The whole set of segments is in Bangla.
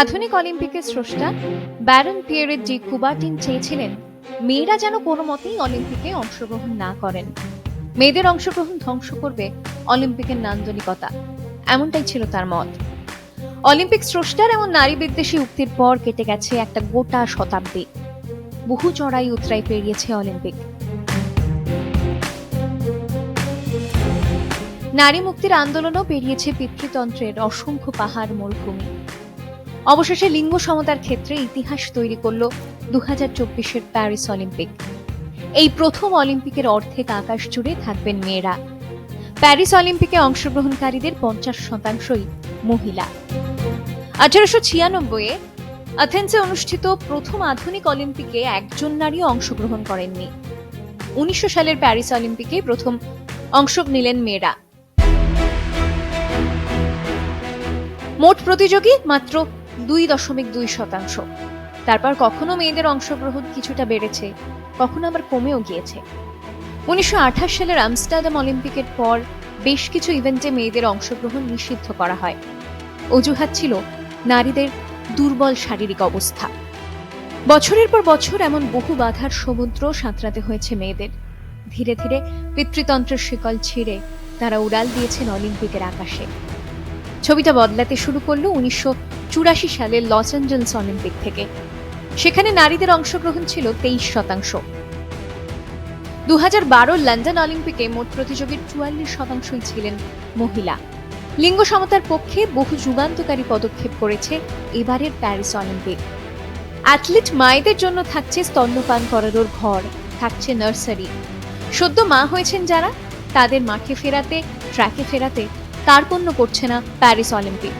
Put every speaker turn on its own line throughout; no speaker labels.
আধুনিক অলিম্পিকের স্রষ্টা ব্যারন পিয়ারের জি কুবার্টিন চেয়েছিলেন, মেয়েরা যেন কোনো মতেই অলিম্পিকে অংশগ্রহণ না করেন। মেয়েদের অংশগ্রহণ ধ্বংস করবে অলিম্পিকের নান্দনিকতা, এমনটাই ছিল তার মত। অলিম্পিক স্রষ্টার এমন নারী বিদ্বেষী উক্তির পর কেটে গেছে একটা গোটা শতাব্দী। বহু চড়াই উতরাই পেরিয়েছে অলিম্পিক। নারী মুক্তির আন্দোলনও পেরিয়েছে পিতৃতন্ত্রের অসংখ্য পাহাড় মরুভূমি। অবশেষে লিঙ্গ সমতার ক্ষেত্রে ইতিহাস তৈরি করল দু হাজার চব্বিশের প্যারিস অলিম্পিক। এই প্রথম অলিম্পিকের অর্ধেক আকাশ জুড়ে থাকবেন মেয়েরা। প্যারিস অলিম্পিকে অংশগ্রহণকারীদের পঞ্চাশ শতাংশই মহিলা। আঠারোশো ছিয়ানব্বইয়ে অ্যাথেন্সে অনুষ্ঠিত প্রথম আধুনিক অলিম্পিকে একজন নারীও অংশগ্রহণ করেননি। উনিশশো সালের প্যারিস অলিম্পিকে প্রথম অংশ নিলেন মেয়েরা। মোট প্রতিযোগী মাত্র দুই দশমিক দুই শতাংশ। তারপর কখনো মেয়েদের অংশগ্রহণ কিছুটা বেড়েছে, কখনো আবার কমেও গিয়েছে। উনিশশো আঠাশ সালের আমস্টারডাম অলিম্পিকের পর বেশ কিছু ইভেন্টে মেয়েদের অংশগ্রহণ নিষিদ্ধ করা হয়। অজুহাত ছিল নারীদের দুর্বল শারীরিক অবস্থা। বছরের পর বছর এমন বহু বাধার সমুদ্র সাঁতরাতে হয়েছে মেয়েদের। ধীরে ধীরে পিতৃতন্ত্রের শিকল ছিঁড়ে তারা উড়াল দিয়েছেন অলিম্পিকের আকাশে। ছবিটা বদলাতে শুরু করল উনিশশো চুরাশি সালের লস অ্যাঞ্জেলস অলিম্পিক থেকে। সেখানে নারীদের অংশগ্রহণ ছিল তেইশ শতাংশ। দু হাজার বারো লন্ডন অলিম্পিকে মোট প্রতিযোগীর চুয়াল্লিশ শতাংশই ছিলেন মহিলা। লিঙ্গ সমতার পক্ষে বহু যুগান্তকারী পদক্ষেপ করেছে এবারের প্যারিস অলিম্পিক। অ্যাথলিট মায়েদের জন্য থাকছে স্তন্যপান করানোর ঘর, থাকছে নার্সারি। সদ্য মা হয়েছেন যারা, তাদের মাঠে ফেরাতে, ট্র্যাকে ফেরাতে কার্পণ্য করছে না প্যারিস অলিম্পিক।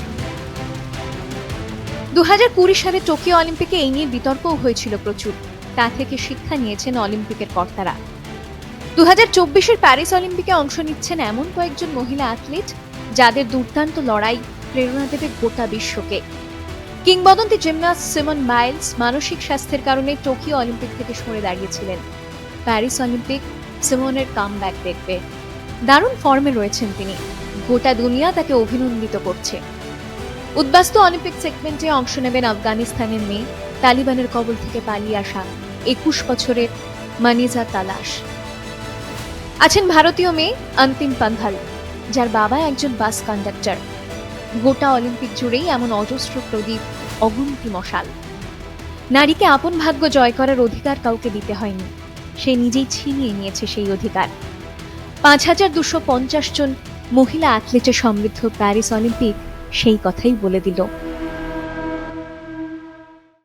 দু হাজার কুড়ি সালে টোকিও অলিম্পিকে এই নিয়ে বিতর্কও হয়েছিল প্রচুর। তা থেকে শিক্ষা নিয়েছেন অলিম্পিকের কর্তারা। দু হাজার প্যারিস অলিম্পিকে অংশ নিচ্ছেন এমন কয়েকজন মহিলা অ্যাথলিট যাদের দুর্দান্ত লড়াই প্রেরণা দেবে গোটা বিশ্বকে। কিংবদন্তি জিমনাস্ট সিমন মাইলস মানসিক স্বাস্থ্যের কারণে টোকিও অলিম্পিক থেকে সরে দাঁড়িয়েছিলেন। প্যারিস অলিম্পিক সিমনের কাম দেখবে। দারুণ ফর্মে রয়েছেন তিনি। গোটা দুনিয়া তাকে অভিনন্দিত করছে। উদ্বাস্ত অলিম্পিক সেগমেন্টে অংশ নেবেন আফগানিস্তানের মেয়ে, তালিবানের কবল থেকে পালিয়ে আসা একুশ বছরের মানিজা তালাশ। আছেন ভারতীয় মেয়ে অন্তিম পান্থাল যার বাবা একজন বাস কন্ডাক্টর। গোটা অলিম্পিক জুড়েই এমন অজস্র প্রদীপ, অগুন্তি মশাল। নারীকে আপন ভাগ্য জয় করার অধিকার কাউকে দিতে হয়নি, সে নিজেই ছিনিয়ে নিয়েছে সেই অধিকার। পাঁচ হাজার দুশো পঞ্চাশ জন মহিলা অ্যাথলেটে সমৃদ্ধ প্যারিস অলিম্পিক সেই কথাই বলে দিল।